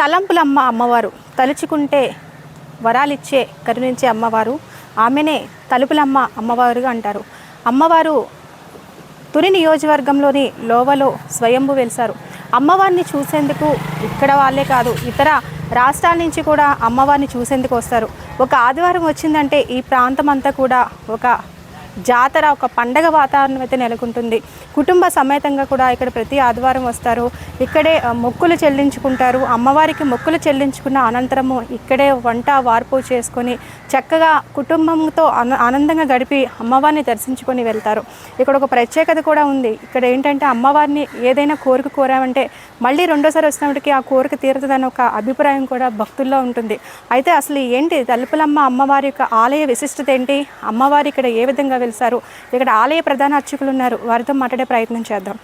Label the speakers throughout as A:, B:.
A: తలంపులమ్మ అమ్మవారు. తలుచుకుంటే వరాలిచ్చే కరుణించే అమ్మవారు. ఆమెనే తలుపులమ్మ అమ్మవారుగా అంటారు. అమ్మవారు తుని నియోజకవర్గంలోని లోవలో స్వయంభు వెలిసారు అమ్మవారిని చూసేందుకు ఇక్కడ వాళ్ళే కాదు ఇతర రాష్ట్రాల నుంచి కూడా అమ్మవారిని చూసేందుకు వస్తారు. ఒక ఆదివారం వచ్చిందంటే ఈ ప్రాంతం అంతా కూడా ఒక జాతర ఒక పండగ వాతావరణం అయితే నెలకొంటుంది. కుటుంబ సమేతంగా కూడా ఇక్కడ ప్రతి ఆదివారం వస్తారు. ఇక్కడే మొక్కులు చెల్లించుకుంటారు. అమ్మవారికి మొక్కులు చెల్లించుకున్న అనంతరము ఇక్కడే వంట వార్పు చేసుకొని చక్కగా కుటుంబంతో ఆనందంగా గడిపి అమ్మవారిని దర్శించుకొని వెళ్తారు. ఇక్కడ ఒక ప్రత్యేకత కూడా ఉంది. ఇక్కడ ఏంటంటే అమ్మవారిని ఏదైనా కోరిక కోరామంటే మళ్ళీ రెండోసారి వచ్చినప్పటికీ ఆ కోరిక తీరుతుందని ఒక అభిప్రాయం కూడా భక్తుల్లో ఉంటుంది. అయితే అసలు ఏంటి తలుపులమ్మ అమ్మవారి యొక్క ఆలయ విశిష్టత ఏంటి? అమ్మవారి ఇక్కడ ఏ విధంగా వెళ్తారు ఇక్కడ ఆలయ ప్రధాన అర్చకులు ఉన్నారు వారితో మాట్లాడే ప్రయత్నం చేద్దాం.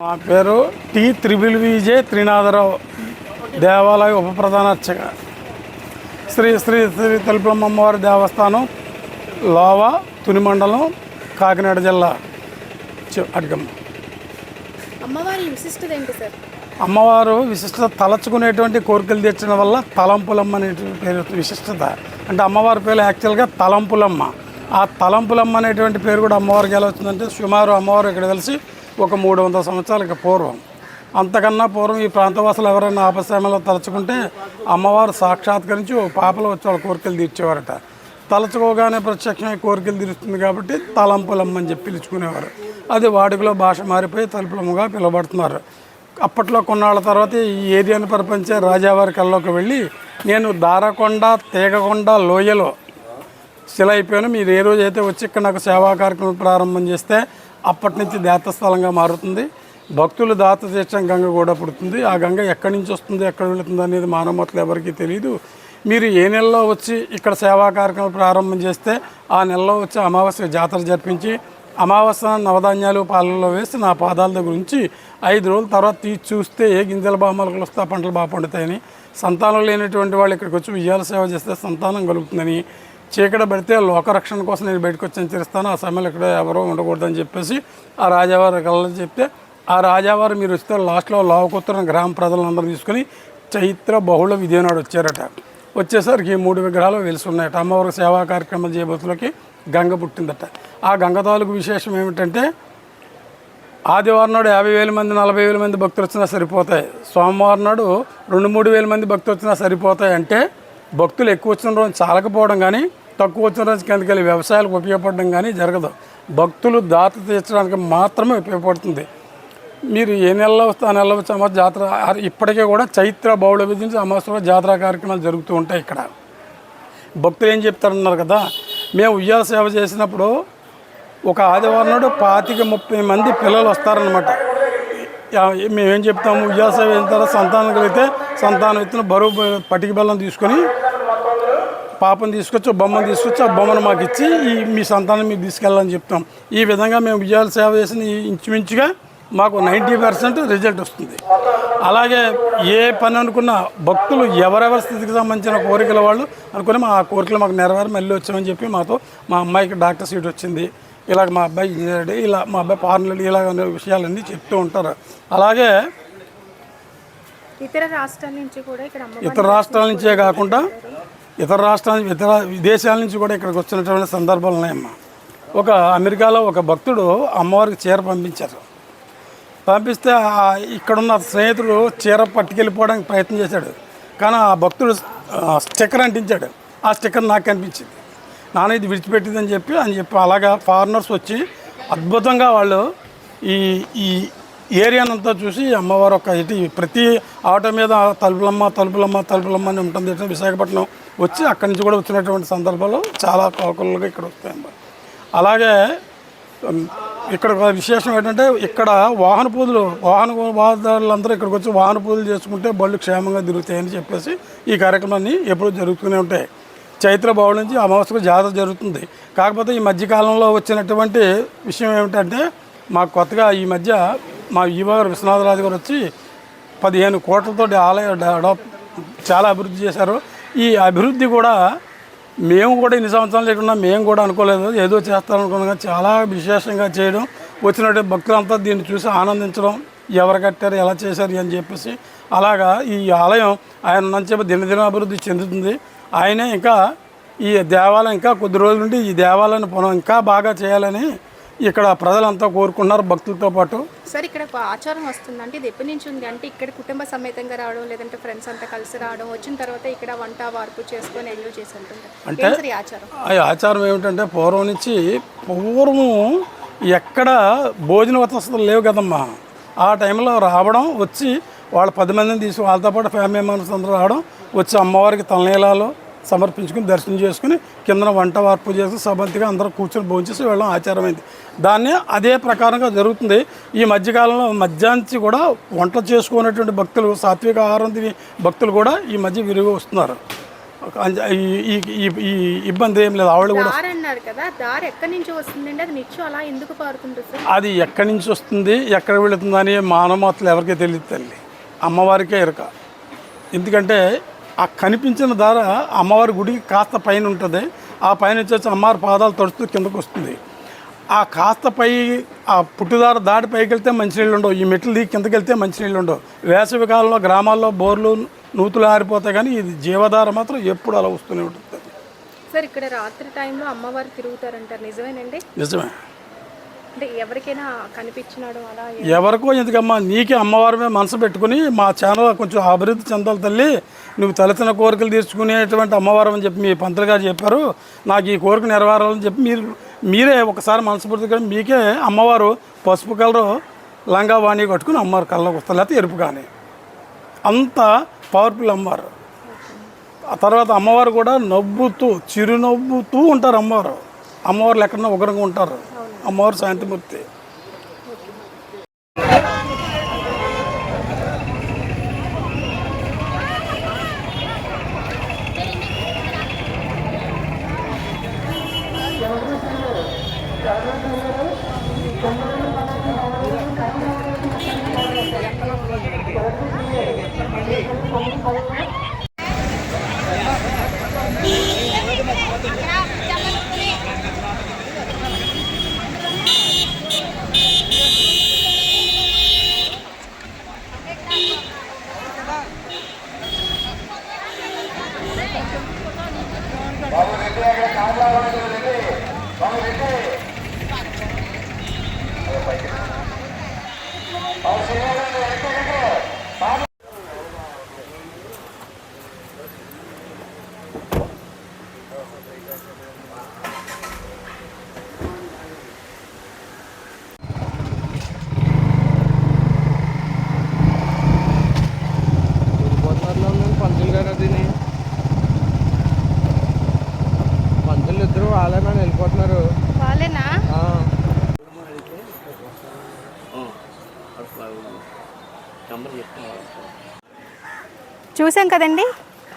B: మా పేరు టి త్రిబుల్ విజయ్ త్రినాథరావు. దేవాలయ ఉప ప్రధాన అర్చక. శ్రీ శ్రీ శ్రీ తలుపులమ్మ అమ్మవారి దేవస్థానం లోవా తుని మండలం కాకినాడ జిల్లా. అడిగమ్మ
A: అమ్మవారి విశిష్టత ఏంటి సార్?
B: అమ్మవారు విశిష్టత తలచుకునేటువంటి కోరికలు తీర్చడం వల్ల తలంపులమ్మ అనేటువంటి పేరు విశిష్టత. అంటే అమ్మవారి పేరు యాక్చువల్గా తలంపులమ్మ. ఆ తలంపులమ్మ అనేటువంటి పేరు కూడా అమ్మవారికి ఎలా వచ్చిందంటే సుమారు అమ్మవారు ఇక్కడ కలిసి ఒక మూడు వందల సంవత్సరాలకి పూర్వం అంతకన్నా పూర్వం ఈ ప్రాంతవాసులు ఎవరైనా ఆపశ్రమంలో తలుచుకుంటే అమ్మవారు సాక్షాత్కరించి ఓ పాపలో వచ్చి వాళ్ళ కోరికలు తీర్చేవారట. తలచుకోగానే ప్రత్యక్షమైన కోరికలు తీరుస్తుంది కాబట్టి తలంపులమ్మని చెప్పి పిలుచుకునేవారు. అది వాడుకలో భాష మారిపోయి తలుపులమ్మగా పిలువబడుతున్నారు. అప్పట్లో కొన్నాళ్ళ తర్వాత ఈ ఏరియాను పరిపించే రాజావారి కల్లోకి వెళ్ళి నేను దారకొండ తీగకొండ లోయలో శిల అయిపోయాను మీరు ఏ రోజు అయితే వచ్చి ఇక్కడ నాకు సేవా కార్యక్రమం ప్రారంభం చేస్తే అప్పటి నుంచి దాతస్థలంగా మారుతుంది. భక్తులు దాత తీర్చడం గంగ కూడా పుడుతుంది. ఆ గంగ ఎక్కడి నుంచి వస్తుంది ఎక్కడ వెళుతుంది అనేది మానవతలు ఎవరికీ తెలియదు మీరు ఏ నెలలో వచ్చి ఇక్కడ సేవా కార్యక్రమం ప్రారంభం చేస్తే ఆ నెలలో వచ్చి అమావాస్య జాతర జరిపించి అమావాస్య నవధాన్యాలు పాలనలో వేసి నా పాదాల దగ్గర ఉంచి ఐదు రోజుల తర్వాత తీసి చూస్తే ఏ గింజల బామలకు వస్తే పంటలు బాగా పండుతాయని సంతానం లేనటువంటి వాళ్ళు ఇక్కడికి వచ్చి ఉయ్యాల సేవ చేస్తే సంతానం కలుగుతుందని చీకట పడితే లోకరక్షణ కోసం నేను బయటకు వచ్చి సంచరిస్తాను. ఆ సమయంలో ఇక్కడ ఎవరో ఉండకూడదని చెప్పేసి ఆ రాజావారి కళ్ళని చెప్తే ఆ రాజావారు మీరు వస్తే లాస్ట్లో లావుకొత్తున్న గ్రామ ప్రజలందరూ తీసుకొని చైత్ర బహుళ విధినాడు వచ్చారట. వచ్చేసరికి మూడు విగ్రహాలు వెలిసి ఉన్నాయట అమ్మవారి సేవా కార్యక్రమం చేయబోతులకి గంగ పుట్టిందట. ఆ గంగ తాలూకు విశేషం ఏమిటంటే ఆదివారం నాడు యాభై వేల మంది నలభై వేల మంది భక్తులు వచ్చినా సరిపోతాయి. సోమవారం నాడు రెండు మూడు వేల మంది భక్తులు వచ్చినా సరిపోతాయి అంటే భక్తులు ఎక్కువ వచ్చిన రోజు చాలకపోవడం కానీ తక్కువ వచ్చిన రోజు కిందకి వెళ్ళి వ్యవసాయాలకు ఉపయోగపడడం కానీ జరగదు. భక్తులు దాత తీర్చడానికి మాత్రమే ఉపయోగపడుతుంది. మీరు ఏ నెలలో వస్తే ఆ నెలలో వచ్చి అమ్మ జాతర ఇప్పటికే కూడా చైత్ర బౌళ విధించి నుంచి జాతర కార్యక్రమాలు జరుగుతూ ఉంటాయి ఇక్కడ. భక్తులు ఏం చెప్తారన్నారు కదా మేము ఉయ్యాల సేవ చేసినప్పుడు ఒక ఆదివారం నాడు పాతిక ముప్పై మంది పిల్లలు వస్తారనమాట మేమేం చెప్తాము ఉయ్యాల సేవ అయిన తర్వాత సంతానం కలిగితే సంతానం ఎత్తున బరువు పటికి బెల్లం తీసుకొని పాపను తీసుకొచ్చి బొమ్మను తీసుకొచ్చి ఆ బొమ్మను మాకు ఇచ్చి ఈ మీ సంతానం మీకు తీసుకెళ్ళాలని చెప్తాం. ఈ విధంగా మేము ఉయ్యాల సేవ చేసిన ఇంచుమించుగా మాకు నైంటీ పర్సెంట్ రిజల్ట్ వస్తుంది. అలాగే ఏ పని అనుకున్నా భక్తులు ఎవరెవరి స్థితికి సంబంధించిన కోరికల వాళ్ళు అనుకుని మా కోరికలు మాకు నెరవేరి మళ్ళీ వచ్చామని చెప్పి మాతో మా అమ్మాయికి డాక్టర్ సీట్ వచ్చింది. ఇలాగ మా అబ్బాయి ఇంజనీర్ ఇలా మా అబ్బాయి పార్లర్ ఇలాగ అనే విషయాలన్నీ చెప్తూ ఉంటారు. అలాగే
A: ఇతర రాష్ట్రాల నుంచి కూడా ఇక్కడ
B: ఇతర రాష్ట్రాల నుంచే కాకుండా ఇతర రాష్ట్రాల ఇతర విదేశాల నుంచి కూడా ఇక్కడికి వచ్చినటువంటి సందర్భాలు ఉన్నాయమ్మా. ఒక అమెరికాలో ఒక భక్తుడు అమ్మవారికి చీర పంపించారు. పంపిస్తే ఇక్కడున్న స్నేహితుడు చీర పట్టుకెళ్ళిపోవడానికి ప్రయత్నం చేశాడు. కానీ ఆ భక్తుడు స్టిక్కర్ అంటించాడు. ఆ స్టిక్కర్ నాకు కనిపించింది. నాన్న ఇది విడిచిపెట్టిందని చెప్పి అని చెప్పి అలాగా ఫారినర్స్ వచ్చి అద్భుతంగా వాళ్ళు ఈ ఈ ఏరియానంతా చూసి అమ్మవారు ఒక ఇటు ప్రతి ఆటో మీద తలుపులమ్మ తలుపులమ్మ తలుపులమ్మ అని ఉంటుంది. విశాఖపట్నం వచ్చి అక్కడి నుంచి కూడా వచ్చినటువంటి సందర్భాలు చాలా కోకలుగా ఇక్కడ వస్తాయన్నమాట. అలాగే ఇక్కడ ఒక విశేషం ఏంటంటే ఇక్కడ వాహన పూజలు వాహన వాహనదారులందరూ ఇక్కడికి వచ్చి వాహన పూజలు చేసుకుంటే బళ్ళు క్షేమంగా తిరుగుతాయని చెప్పేసి ఈ కార్యక్రమాన్ని ఎప్పుడూ జరుగుతూనే ఉంటాయి. చైత్ర బౌళ నుంచి అమావాస్యకు జాతర జరుగుతుంది. కాకపోతే ఈ మధ్యకాలంలో వచ్చినటువంటి విషయం ఏమిటంటే మాకు కొత్తగా ఈ మధ్య మా ఈవో విశ్వనాథరాజు గారు వచ్చి పదిహేను కోట్లతోటి ఆలయ చాలా అభివృద్ధి చేశారు. ఈ అభివృద్ధి కూడా మేము కూడా ఇన్ని సంవత్సరాలు లేకుండా మేము కూడా అనుకోలేదు. ఏదో చేస్తారనుకున్నాం చాలా విశేషంగా చేయడం వచ్చినట్టు భక్తులంతా దీన్ని చూసి ఆనందించడం ఎవరు కట్టారు ఎలా చేశారు అని చెప్పేసి అలాగా ఈ ఆలయం ఆయన నుంచి దినదిన అభివృద్ధి చెందుతుంది. ఆయనే ఇంకా ఈ దేవాలయం ఇంకా కొద్ది రోజుల నుండి ఈ దేవాలయాన్ని పునః ఇంకా బాగా చేయాలని ఇక్కడ ప్రజలంతా కోరుకున్నారు భక్తులతో పాటు.
A: సార్ ఇక్కడ ఆచారం వస్తుందంటే ఇది ఎప్పటి నుంచి ఉంది అంటే ఇక్కడ కుటుంబ సమేతంగా రావడం లేదంటే ఫ్రెండ్స్ అంతా కలిసి రావడం వచ్చిన తర్వాత ఇక్కడ వంట వార్పు చేసుకొని ఎంజాయ్ చేసి
B: అంటే-
A: ఆచారం?
B: ఆ ఆచారం ఏమిటంటే పూర్వం నుంచి పూర్వం ఎక్కడ భోజన వసతులు లేవు కదమ్మా. ఆ టైంలో రావడం వచ్చి వాళ్ళ పది మందిని తీసి వాళ్ళతో పాటు ఫ్యామిలీ మెంబర్స్ అందరూ రావడం వచ్చి అమ్మవారికి తలనీలాలు సమర్పించుకుని దర్శనం చేసుకుని కిందన వంట వార్పు చేసి సబంతిగా అందరూ కూర్చొని భోంచేసి వెళ్ళడం ఆచారమైంది. దాన్ని అదే ప్రకారంగా జరుగుతుంది. ఈ మధ్యకాలంలో మధ్యాహ్నం కూడా వంట చేసుకునేటువంటి భక్తులు సాత్విక ఆహారం తిని భక్తులు కూడా ఈ మధ్య విరిగి వస్తున్నారు. ఈ- ఇబ్బంది ఏం లేదు. ఆవిడ కూడా
A: కదా అది
B: ఎక్కడి నుంచి వస్తుంది ఎక్కడ వెళుతుందని మానవతలు ఎవరికీ తెలియదు తల్లి. అమ్మవారికే ఎరక ఎందుకంటే ఆ కనిపించిన దార అమ్మవారి గుడికి కాస్త పైన ఉంటుంది. ఆ పైన వచ్చేసి అమ్మవారి పాదాలు తడుస్తూ కిందకు వస్తుంది. ఆ కాస్త పై ఆ పుట్టుదార దాటి పైకి వెళ్తే మంచినీళ్ళు ఉండవు. ఈ మెట్లు దిగి కిందకి వెళ్తే మంచినీళ్ళు ఉండవు. వేసవి కాలంలో గ్రామాల్లో బోర్లు నూతులు ఆరిపోతాయి కానీ ఇది జీవధార మాత్రం ఎప్పుడు అలా వస్తూనే ఉంటుంది.
A: సార్ ఇక్కడ రాత్రి టైంలో అమ్మవారు తిరుగుతారంటారు. నిజమేనండి?
B: నిజమే.
A: అంటే ఎవరికైనా కనిపించినాడు అలా
B: ఎవరికో ఎందుకమ్మా నీకే అమ్మవారి మనసు పెట్టుకుని మా ఛానల్ కొంచెం అభివృద్ధి చెందాలి తల్లి. నువ్వు తలచిన కోరికలు తీర్చుకునేటువంటి అమ్మవారం అని చెప్పి మీ పంతులు గారు చెప్పారు. నాకు ఈ కోరిక నెరవేరాలని చెప్పి మీరు మీరే ఒకసారి మనస్ఫూర్తిగా మీకే అమ్మవారు పసుపు కలరు లంగా వాణి కట్టుకుని అమ్మవారు కళ్ళకు వస్తారు లేకపోతే ఎరుపు కానీ. అంత పవర్ఫుల్ అమ్మవారు. ఆ తర్వాత అమ్మవారు కూడా నవ్వుతూ చిరునవ్వుతూ ఉంటారు అమ్మవారు. అమ్మవారు ఎక్కడన్నా ఉగ్రంగా ఉంటారు. అమ్మవారు శాంతిమూర్తి
C: పోతున్నారు
A: చూసాం కదండి?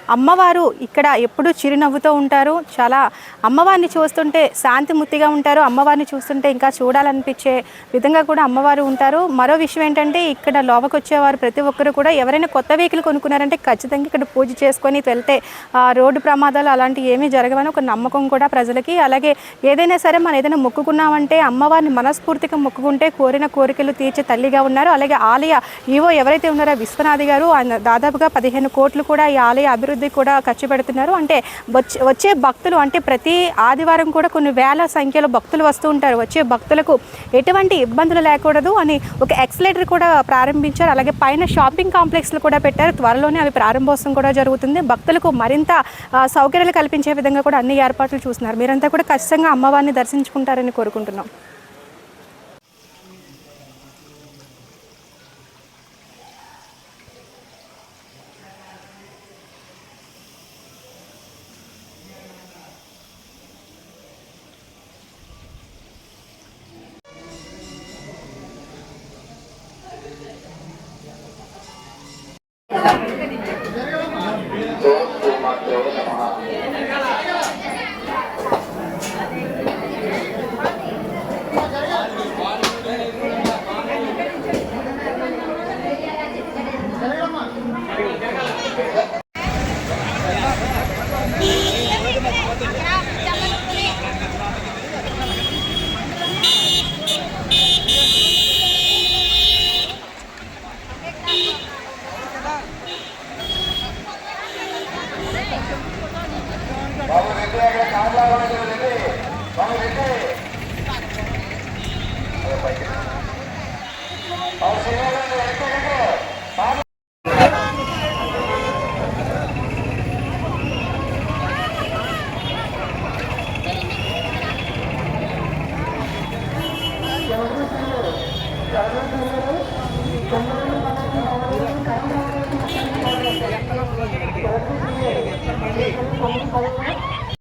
A: అమ్మవారు ఇక్కడ ఎప్పుడూ చిరునవ్వుతో ఉంటారు. చాలా అమ్మవారిని చూస్తుంటే శాంతిమూర్తిగా ఉంటారు. అమ్మవారిని చూస్తుంటే ఇంకా చూడాలనిపించే విధంగా కూడా అమ్మవారు ఉంటారు. మరో విషయం ఏంటంటే ఇక్కడ లోపలికి వచ్చేవారు ప్రతి ఒక్కరు కూడా ఎవరైనా కొత్త వెహికల్ కొనుక్కున్నారంటే ఖచ్చితంగా ఇక్కడ పూజ చేసుకొని వెళ్తే ఆ, రోడ్డు ప్రమాదాలు అలాంటివి ఏమీ జరగవని ఒక నమ్మకం కూడా ప్రజలకి. అలాగే ఏదైనా సరే మనం ఏదైనా మొక్కుకున్నామంటే అమ్మవారిని మనస్ఫూర్తిగా మొక్కుకుంటే కోరిన కోరికలు తీర్చే తల్లిగా ఉన్నారు. అలాగే ఆలయ ఈవో ఎవరైతే ఉన్నారో విశ్వనాథ్ గారు ఆయన దాదాపుగా పదిహేను కోట్లు కూడా ఈ ఆలయ అభివృద్ధి కూడా ఖర్చు పెడుతున్నారు. అంటే వచ్చే వచ్చే భక్తులు అంటే ప్రతి ఆదివారం కూడా కొన్ని వేల సంఖ్యలో భక్తులు వస్తూ ఉంటారు. వచ్చే భక్తులకు ఎటువంటి ఇబ్బందులు లేకూడదు అని ఒక ఎక్సలేటర్ కూడా ప్రారంభించారు. అలాగే పైన షాపింగ్ కాంప్లెక్స్లు కూడా పెట్టారు. త్వరలోనే అవి ప్రారంభోత్సవం కూడా జరుగుతుంది. భక్తులకు మరింత సౌకర్యాలు కల్పించే విధంగా కూడా అన్ని ఏర్పాట్లు చూస్తున్నారు. మీరంతా కూడా ఖచ్చితంగా అమ్మవారిని దర్శించుకుంటారని కోరుకుంటున్నాం.